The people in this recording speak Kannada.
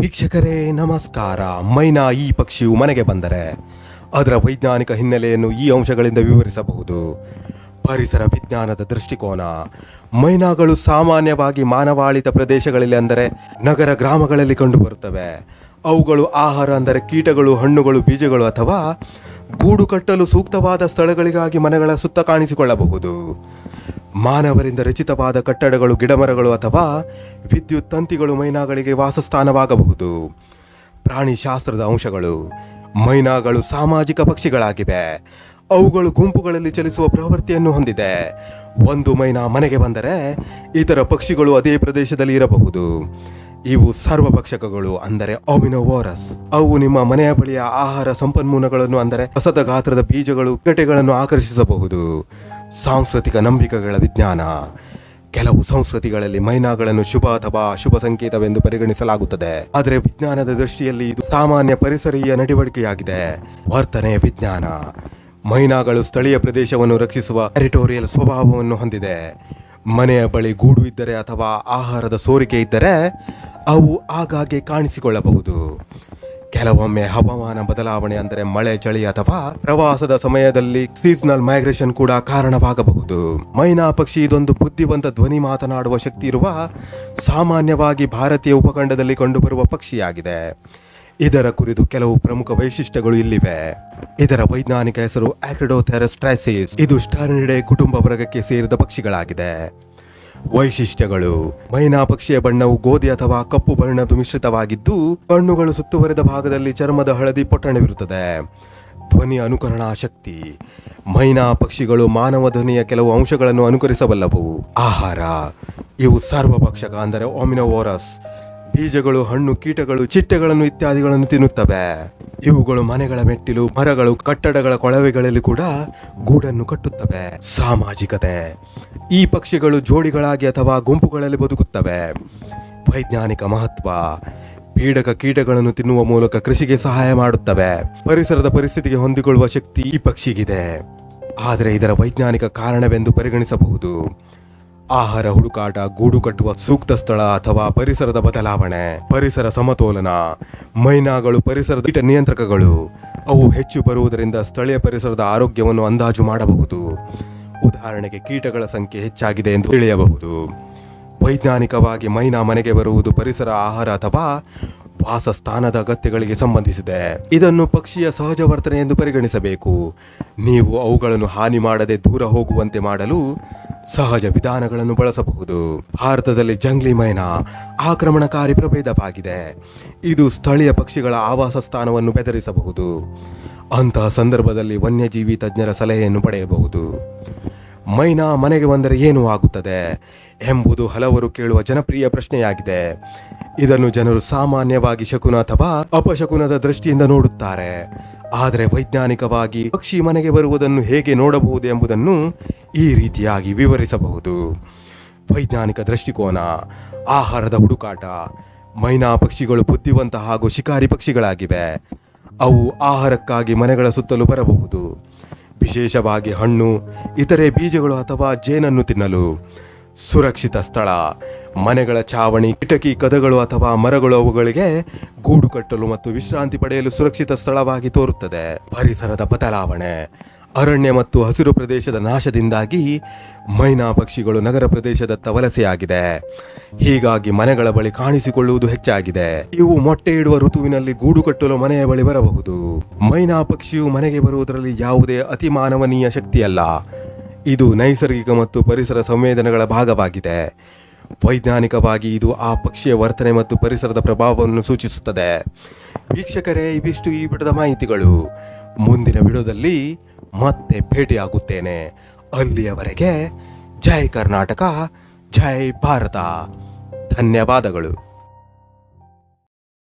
ವೀಕ್ಷಕರೇ, ನಮಸ್ಕಾರ. ಮೈನಾ ಈ ಪಕ್ಷಿಯು ಮನೆಗೆ ಬಂದರೆ ಅದರ ವೈಜ್ಞಾನಿಕ ಹಿನ್ನೆಲೆಯನ್ನು ಈ ಅಂಶಗಳಿಂದ ವಿವರಿಸಬಹುದು. ಪರಿಸರ ವಿಜ್ಞಾನದ ದೃಷ್ಟಿಕೋನ. ಮೈನಾಗಳು ಸಾಮಾನ್ಯವಾಗಿ ಮಾನವಾಳಿತ ಪ್ರದೇಶಗಳಲ್ಲಿ ಅಂದರೆ ನಗರ ಗ್ರಾಮಗಳಲ್ಲಿ ಕಂಡುಬರುತ್ತವೆ. ಅವುಗಳು ಆಹಾರ ಅಂದರೆ ಕೀಟಗಳು, ಹಣ್ಣುಗಳು, ಬೀಜಗಳು ಅಥವಾ ಗೂಡು ಕಟ್ಟಲು ಸೂಕ್ತವಾದ ಸ್ಥಳಗಳಿಗಾಗಿ ಮನೆಗಳ ಸುತ್ತ ಕಾಣಿಸಿಕೊಳ್ಳಬಹುದು. ಮಾನವರಿಂದ ರಚಿತವಾದ ಕಟ್ಟಡಗಳು, ಗಿಡಮರಗಳು ಅಥವಾ ವಿದ್ಯುತ್ ತಂತಿಗಳು ಮೈನಾಗಳಿಗೆ ವಾಸಸ್ಥಾನವಾಗಬಹುದು. ಪ್ರಾಣಿಶಾಸ್ತ್ರದ ಅಂಶಗಳು, ಮೈನಾಗಳು ಸಾಮಾಜಿಕ ಪಕ್ಷಿಗಳಾಗಿವೆ. ಅವುಗಳು ಗುಂಪುಗಳಲ್ಲಿ ಚಲಿಸುವ ಪ್ರವೃತ್ತಿಯನ್ನು ಹೊಂದಿದೆ. ಒಂದು ಮೈನಾ ಮನೆಗೆ ಬಂದರೆ ಇತರ ಪಕ್ಷಿಗಳು ಅದೇ ಪ್ರದೇಶದಲ್ಲಿ ಇರಬಹುದು. ಇವು ಸರ್ವಭಕ್ಷಕಗಳು ಅಂದರೆ ಒಮಿನೋವೋರಸ್ ಅವು ನಿಮ್ಮ ಮನೆಯ ಬಳಿಯ ಆಹಾರ ಸಂಪನ್ಮೂಲಗಳನ್ನು ಅಂದರೆ ಹೊಸದ ಗಾತ್ರದ ಬೀಜಗಳು ಕಟೆಗಳನ್ನು ಆಕರ್ಷಿಸಬಹುದು. ಸಾಂಸ್ಕೃತಿಕ ನಂಬಿಕೆಗಳ ವಿಜ್ಞಾನ. ಕೆಲವು ಸಂಸ್ಕೃತಿಗಳಲ್ಲಿ ಮೈನಾಗಳನ್ನು ಶುಭ ಅಥವಾ ಶುಭ ಸಂಕೇತವೆಂದು ಪರಿಗಣಿಸಲಾಗುತ್ತದೆ. ಆದರೆ ವಿಜ್ಞಾನದ ದೃಷ್ಟಿಯಲ್ಲಿ ಇದು ಸಾಮಾನ್ಯ ಪರಿಸರೀಯ ನಡವಳಿಕೆಯಾಗಿದೆ. ವರ್ತನೆ, ವಿಜ್ಞಾನ. ಮೈನಾಗಳು ಸ್ಥಳೀಯ ಪ್ರದೇಶವನ್ನು ರಕ್ಷಿಸುವ ಟೆರಿಟೋರಿಯಲ್ ಸ್ವಭಾವವನ್ನು ಹೊಂದಿದೆ. ಮನೆಯ ಬಳಿ ಗೂಡು ಇದ್ದರೆ ಅಥವಾ ಆಹಾರದ ಸೋರಿಕೆ ಇದ್ದರೆ ಅವು ಆಗಾಗ್ಗೆ ಕಾಣಿಸಿಕೊಳ್ಳಬಹುದು. ಕೆಲವೊಮ್ಮೆ ಹವಾಮಾನ ಬದಲಾವಣೆ ಅಂದರೆ ಮಳೆ, ಚಳಿ ಅಥವಾ ಪ್ರವಾಸದ ಸಮಯದಲ್ಲಿ ಸೀಸನಲ್ ಮೈಗ್ರೇಷನ್ ಕೂಡ ಕಾರಣವಾಗಬಹುದು. ಮೈನಾ ಪಕ್ಷಿ ಇದೊಂದು ಬುದ್ಧಿವಂತ ಧ್ವನಿ ಮಾತನಾಡುವ ಶಕ್ತಿ ಇರುವ ಸಾಮಾನ್ಯವಾಗಿ ಭಾರತೀಯ ಉಪಖಂಡದಲ್ಲಿ ಕಂಡುಬರುವ ಪಕ್ಷಿಯಾಗಿದೆ. ಇದರ ಕುರಿತು ಕೆಲವು ಪ್ರಮುಖ ವೈಶಿಷ್ಟ್ಯಗಳು ಇಲ್ಲಿವೆ. ಇದರ ವೈಜ್ಞಾನಿಕ ಹೆಸರು ಆಕ್ರಿಡೋಥೆರಸ್ಟ್ರಾಸಿಸ್ ಇದು ಸ್ಟಾರ್ನಿಡೆ ಕುಟುಂಬ ವರ್ಗಕ್ಕೆ ಸೇರಿದ ಪಕ್ಷಿಗಳಾಗಿದೆ. ವೈಶಿಷ್ಟ್ಯಗಳು. ಮೈನಾ ಪಕ್ಷಿಯ ಬಣ್ಣವು ಗೋಧಿ ಅಥವಾ ಕಪ್ಪು ಬಣ್ಣದ ಮಿಶ್ರಿತವಾಗಿದ್ದು, ಕಣ್ಣುಗಳು ಸುತ್ತುವರೆದ ಭಾಗದಲ್ಲಿ ಚರ್ಮದ ಹಳದಿ ಪೊಟ್ಟಣವಿರುತ್ತದೆ. ಧ್ವನಿ ಅನುಕರಣಾ ಶಕ್ತಿ. ಮೈನಾ ಪಕ್ಷಿಗಳು ಮಾನವ ಧ್ವನಿಯ ಕೆಲವು ಅಂಶಗಳನ್ನು ಅನುಕರಿಸಬಲ್ಲವು. ಆಹಾರ. ಇವು ಸರ್ವಭಕ್ಷಕ ಅಂದರೆ ಒಮಿನೋವೋರಸ್ ಬೀಜಗಳು, ಹಣ್ಣು, ಕೀಟಗಳು, ಚಿಟ್ಟೆಗಳನ್ನು ಇತ್ಯಾದಿಗಳನ್ನು ತಿನ್ನುತ್ತವೆ. ಇವುಗಳು ಮನೆಗಳ ಮೆಟ್ಟಿಲು, ಮರಗಳು, ಕಟ್ಟಡಗಳ ಕೊಳವೆಗಳಲ್ಲಿ ಕೂಡ ಗೂಡನ್ನು ಕಟ್ಟುತ್ತವೆ. ಸಾಮಾಜಿಕತೆ. ಈ ಪಕ್ಷಿಗಳು ಜೋಡಿಗಳಾಗಿ ಅಥವಾ ಗುಂಪುಗಳಲ್ಲಿ ಬದುಕುತ್ತವೆ. ವೈಜ್ಞಾನಿಕ ಮಹತ್ವ, ಪೀಡಕ ಕೀಟಗಳನ್ನು ತಿನ್ನುವ ಮೂಲಕ ಕೃಷಿಗೆ ಸಹಾಯ ಮಾಡುತ್ತವೆ. ಪರಿಸರದ ಪರಿಸ್ಥಿತಿಗೆ ಹೊಂದಿಕೊಳ್ಳುವ ಶಕ್ತಿ ಈ ಪಕ್ಷಿಗಿದೆ. ಆದರೆ ಇದರ ವೈಜ್ಞಾನಿಕ ಕಾರಣವೆಂದು ಪರಿಗಣಿಸಬಹುದು. ಆಹಾರ ಹುಡುಕಾಟ, ಗೂಡು ಕಟ್ಟುವ ಸೂಕ್ತ ಸ್ಥಳ ಅಥವಾ ಪರಿಸರದ ಬದಲಾವಣೆ, ಪರಿಸರ ಸಮತೋಲನ, ಮೈನಾಗಳು ಪರಿಸರದ ಕೀಟ ನಿಯಂತ್ರಕಗಳು, ಅವು ಹೆಚ್ಚು ಬರುವುದರಿಂದ ಸ್ಥಳೀಯ ಪರಿಸರದ ಆರೋಗ್ಯವನ್ನು ಅಂದಾಜು ಮಾಡಬಹುದು. ಉದಾಹರಣೆಗೆ ಕೀಟಗಳ ಸಂಖ್ಯೆ ಹೆಚ್ಚಾಗಿದೆ ಎಂದು ತಿಳಿಯಬಹುದು. ವೈಜ್ಞಾನಿಕವಾಗಿ ಮೈನಾ ಮನೆಗೆ ಬರುವುದು ಪರಿಸರ ಆಹಾರ ಅಥವಾ ವಾಸಸ್ಥಾನದ ಅಗತ್ಯಗಳಿಗೆ ಸಂಬಂಧಿಸಿದೆ. ಇದನ್ನು ಪಕ್ಷಿಯ ಸಹಜ ವರ್ತನೆ ಎಂದು ಪರಿಗಣಿಸಬೇಕು. ನೀವು ಅವುಗಳನ್ನು ಹಾನಿ ಮಾಡದೆ ದೂರ ಹೋಗುವಂತೆ ಮಾಡಲು ಸಹಜ ವಿಧಾನಗಳನ್ನು ಬಳಸಬಹುದು. ಭಾರತದಲ್ಲಿ ಜಂಗ್ಲಿ ಮೈನಾ ಆಕ್ರಮಣಕಾರಿ ಪ್ರಭೇದವಾಗಿದೆ. ಇದು ಸ್ಥಳೀಯ ಪಕ್ಷಿಗಳ ಆವಾಸ ಸ್ಥಾನವನ್ನು ಬೆದರಿಸಬಹುದು. ಅಂತಹ ಸಂದರ್ಭದಲ್ಲಿ ವನ್ಯಜೀವಿ ತಜ್ಞರ ಸಲಹೆಯನ್ನು ಪಡೆಯಬಹುದು. ಮೈನಾ ಮನೆಗೆ ಬಂದರೆ ಏನು ಆಗುತ್ತದೆ ಎಂಬುದು ಹಲವರು ಕೇಳುವ ಜನಪ್ರಿಯ ಪ್ರಶ್ನೆಯಾಗಿದೆ. ಇದನ್ನು ಜನರು ಸಾಮಾನ್ಯವಾಗಿ ಶಕುನ ಅಥವಾ ಅಪಶಕುನದ ದೃಷ್ಟಿಯಿಂದ ನೋಡುತ್ತಾರೆ. ಆದರೆ ವೈಜ್ಞಾನಿಕವಾಗಿ ಪಕ್ಷಿ ಮನೆಗೆ ಬರುವುದನ್ನು ಹೇಗೆ ನೋಡಬಹುದು ಎಂಬುದನ್ನು ಈ ರೀತಿಯಾಗಿ ವಿವರಿಸಬಹುದು. ವೈಜ್ಞಾನಿಕ ದೃಷ್ಟಿಕೋನ, ಆಹಾರದ ಹುಡುಕಾಟ, ಮೈನಾ ಪಕ್ಷಿಗಳು ಬುದ್ಧಿವಂತ ಹಾಗೂ ಶಿಕಾರಿ ಪಕ್ಷಿಗಳಾಗಿವೆ. ಅವು ಆಹಾರಕ್ಕಾಗಿ ಮನೆಗಳ ಸುತ್ತಲೂ ಬರಬಹುದು. ವಿಶೇಷವಾಗಿ ಹಣ್ಣು, ಇತರೆ ಬೀಜಗಳು ಅಥವಾ ಜೇನನ್ನು ತಿನ್ನಲು. ಸುರಕ್ಷಿತ ಸ್ಥಳ. ಮನೆಗಳ ಚಾವಣಿ, ಕಿಟಕಿ ಕದಗಳು ಅಥವಾ ಮರಗಳು ಅವುಗಳಿಗೆ ಗೂಡು ಕಟ್ಟಲು ಮತ್ತು ವಿಶ್ರಾಂತಿ ಪಡೆಯಲು ಸುರಕ್ಷಿತ ಸ್ಥಳವಾಗಿ ತೋರುತ್ತದೆ. ಪರಿಸರದ ಬದಲಾವಣೆ. ಅರಣ್ಯ ಮತ್ತು ಹಸಿರು ಪ್ರದೇಶದ ನಾಶದಿಂದಾಗಿ ಮೈನಾ ಪಕ್ಷಿಗಳು ನಗರ ಪ್ರದೇಶದತ್ತ ವಲಸೆಯಾಗಿದೆ ಹೀಗಾಗಿ ಮನೆಗಳ ಬಳಿ ಕಾಣಿಸಿಕೊಳ್ಳುವುದು ಹೆಚ್ಚಾಗಿದೆ. ಇವು ಮೊಟ್ಟೆ ಇಡುವ ಋತುವಿನಲ್ಲಿ ಗೂಡು ಕಟ್ಟಲು ಮನೆಯ ಬಳಿ ಬರಬಹುದು. ಮೈನಾ ಪಕ್ಷಿಯು ಮನೆಗೆ ಬರುವುದರಲ್ಲಿ ಯಾವುದೇ ಅತಿ ಮಾನವನೀಯ ಶಕ್ತಿಯಲ್ಲ. ಇದು ನೈಸರ್ಗಿಕ ಮತ್ತು ಪರಿಸರ ಸಂವೇದನೆಗಳ ಭಾಗವಾಗಿದೆ. ವೈಜ್ಞಾನಿಕವಾಗಿ ಇದು ಆ ಪಕ್ಷಿಯ ವರ್ತನೆ ಮತ್ತು ಪರಿಸರದ ಪ್ರಭಾವವನ್ನು ಸೂಚಿಸುತ್ತದೆ. ವೀಕ್ಷಕರೇ, ಇವಿಷ್ಟು ಈ ಬಿಡದ ಮಾಹಿತಿಗಳು. ಮುಂದಿನ ವಿಡಿಯೋದಲ್ಲಿ ಮತ್ತೆ ಭೇಟಿಯಾಗುತ್ತೇನೆ. ಅಲ್ಲಿಯವರೆಗೆ ಜೈ ಕರ್ನಾಟಕ ಜೈ ಭಾರತ. ಧನ್ಯವಾದಗಳು.